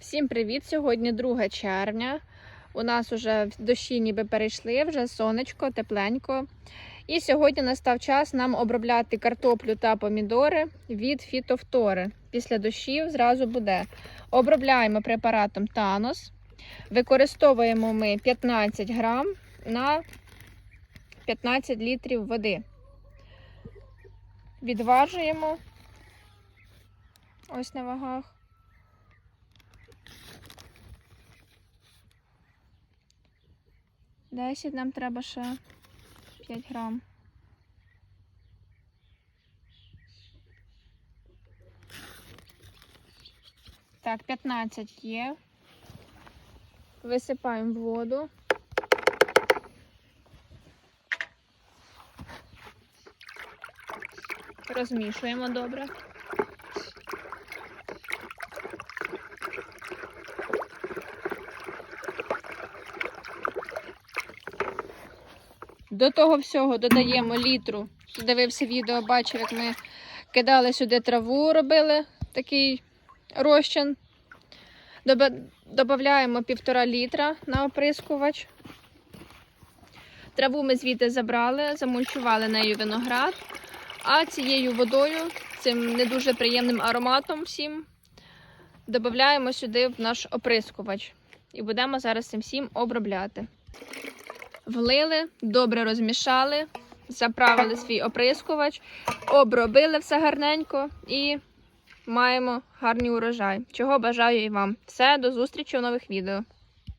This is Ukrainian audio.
Всім привіт! Сьогодні 2 червня. У нас вже дощі ніби перейшли, вже сонечко, тепленько. І сьогодні настав час нам обробляти картоплю та помідори від фітофтори. Після дощів зразу буде. Обробляємо препаратом Танос. Використовуємо ми 15 грам на 15 літрів води. Відважуємо ось на вагах. Десять нам треба ще 5 грам. Так, 15 є. Висипаємо воду. Розмішуємо добре. До того всього додаємо літру. Дивився відео, бачив, як ми кидали сюди траву, робили такий розчин. Додаємо півтора літра на оприскувач. Траву ми звідти забрали, замульчували нею виноград, а цією водою, цим не дуже приємним ароматом всім, додаємо сюди в наш оприскувач. І будемо зараз цим всім обробляти. Влили, добре розмішали, заправили свій оприскувач, обробили все гарненько і маємо гарний урожай. Чого бажаю і вам. Все, до зустрічі у нових відео.